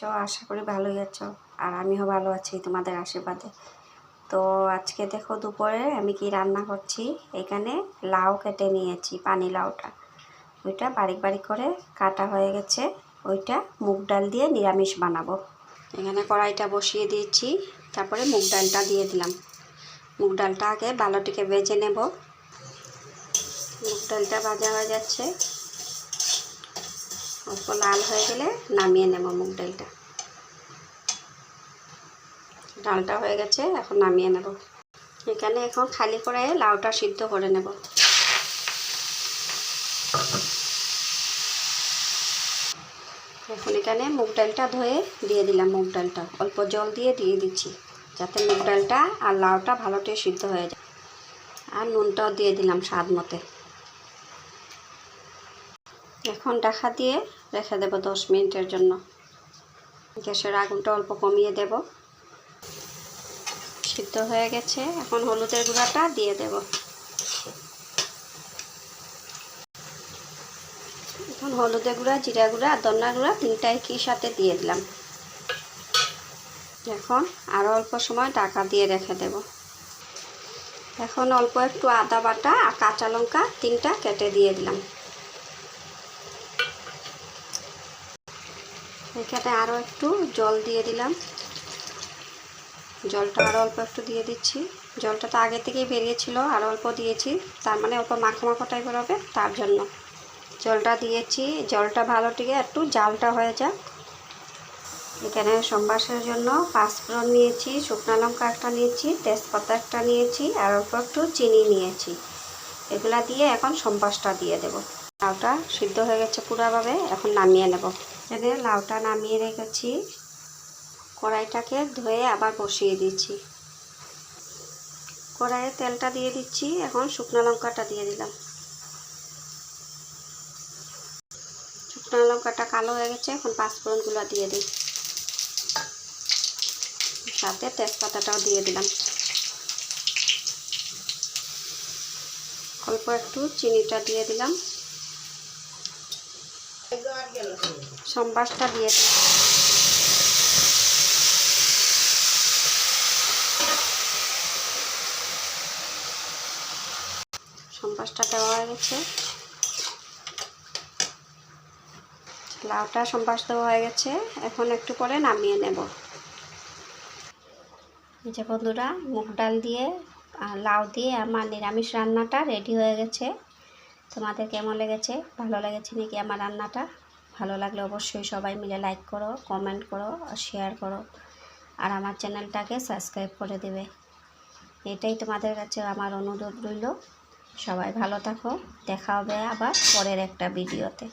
আছো? আশা করি ভালোই আছো। আর আমিও ভালো আছি তোমাদের আশীর্বাদে। তো আজকে দেখো দুপুরে আমি কি রান্না করছি? এখানে লাউ কেটে নিয়েছি, পানি লাউটা। ওইটা বারিক বারিক করে কাটা হয়ে গেছে। ওইটা মুগ ডাল দিয়ে নিরামিষ বানাবো। এখানে কড়াইটা বসিয়ে দিয়েছি, তারপরে মুগ ডালটা দিয়ে দিলাম। মুগ ডালটা আগে ভালোটিকে ভেজে নেব। মুগ ডালটা ভাজা হয়ে যাচ্ছে। অল্প লাল হয়ে গেলে নামিয়ে নেব মুগ ডালটা। ডালটা হয়ে গেছে, এখন নামিয়ে নেব। এখানে এখন খালি করে লাউটা সিদ্ধ করে নেব। এখন এখানে মুগ ডালটা ধুয়ে দিয়ে দিলাম মুগ ডালটা। অল্প জল দিয়ে দিয়ে দিচ্ছি, যাতে মুগ ডালটা আর লাউটা ভালোটাই সিদ্ধ হয়ে যায়। আর নুনটাও দিয়ে দিলাম স্বাদ মতে। এখন ঢাকা দিয়ে রেখে দেবো দশ মিনিটের জন্য। গ্যাসের আগুনটা অল্প কমিয়ে দেব। সিদ্ধ হয়ে গেছে। এখন হলুদের গুঁড়াটা দিয়ে দেব। এখন হলুদের গুঁড়া, জিরা গুঁড়া আর দন্নার গুঁড়া তিনটাই কি সাথে দিয়ে দিলাম। এখন আরও অল্প সময় ঢাকা দিয়ে রেখে দেব। এখন অল্প একটু আদা বাটা আর কাঁচা লঙ্কা তিনটা কেটে দিয়ে দিলাম। এখানে আরও একটু জল দিয়ে দিলাম। জলটা আরও অল্প একটু দিয়ে দিচ্ছি। জলটা তো আগে থেকেই বেরিয়েছিল আরও অল্প দিয়েছি। তার মানে অল্প মাখো মাখো টাইপের হবে, তার জন্য। জলটা দিয়েছি, জলটা ভালো টিকে একটু জালটা হয়ে যাক। এখানে সম্বাসের জন্য পাঁচফোড়ন নিয়েছি, শুকনো লঙ্কা একটা নিয়েছি, তেজপাতা একটা নিয়েছি, আর অল্প একটু চিনি নিয়েছি। এগুলা দিয়ে এখন সম্বাসটা দিয়ে দেব। লাউটা সিদ্ধ হয়ে গেছে পুরাভাবে, এখন নামিয়ে নেব। এখানে লাউটা নামিয়ে রেখেছি। কড়াইটাকে ধুয়ে আবার বসিয়ে দিচ্ছি। কড়াইয়ে তেলটা দিয়ে দিচ্ছি, এখন শুকনো লঙ্কাটা দিয়ে দিলাম। শুকনো লঙ্কাটা কালো হয়ে গেছে, এখন পাঁচফোড়নগুলো দিয়ে দিই। সাথে তেজপাতাটাও দিয়ে দিলাম। অল্প একটু চিনিটা দিয়ে দিলাম। সম্বাসটা দিয়ে দিলাম। সম্বাসটা দেওয়া হয়ে গেছে। লাউটা সম্বাস দেওয়া হয়ে গেছে। এখন একটু পরে নামিয়ে নেব। এই যে বন্ধুরা, মুগ ডাল দিয়ে লাউ দিয়ে আমার নিরামিষ রান্নাটা রেডি হয়ে গেছে। তোমাদের কেমন লেগেছে? ভালো লেগেছে নাকি আমার রান্নাটা? ভালো লাগলে অবশ্যই সবাই মিলে লাইক করো কমেন্ট করো আর শেয়ার করো। আর আমার চ্যানেলটাকে সাবস্ক্রাইব করে দেবে। এটাই তোমাদের কাছে আমার অনুরোধ রইল। সবাই ভালো থাকো। দেখা হবে আবার পরের একটা ভিডিওতে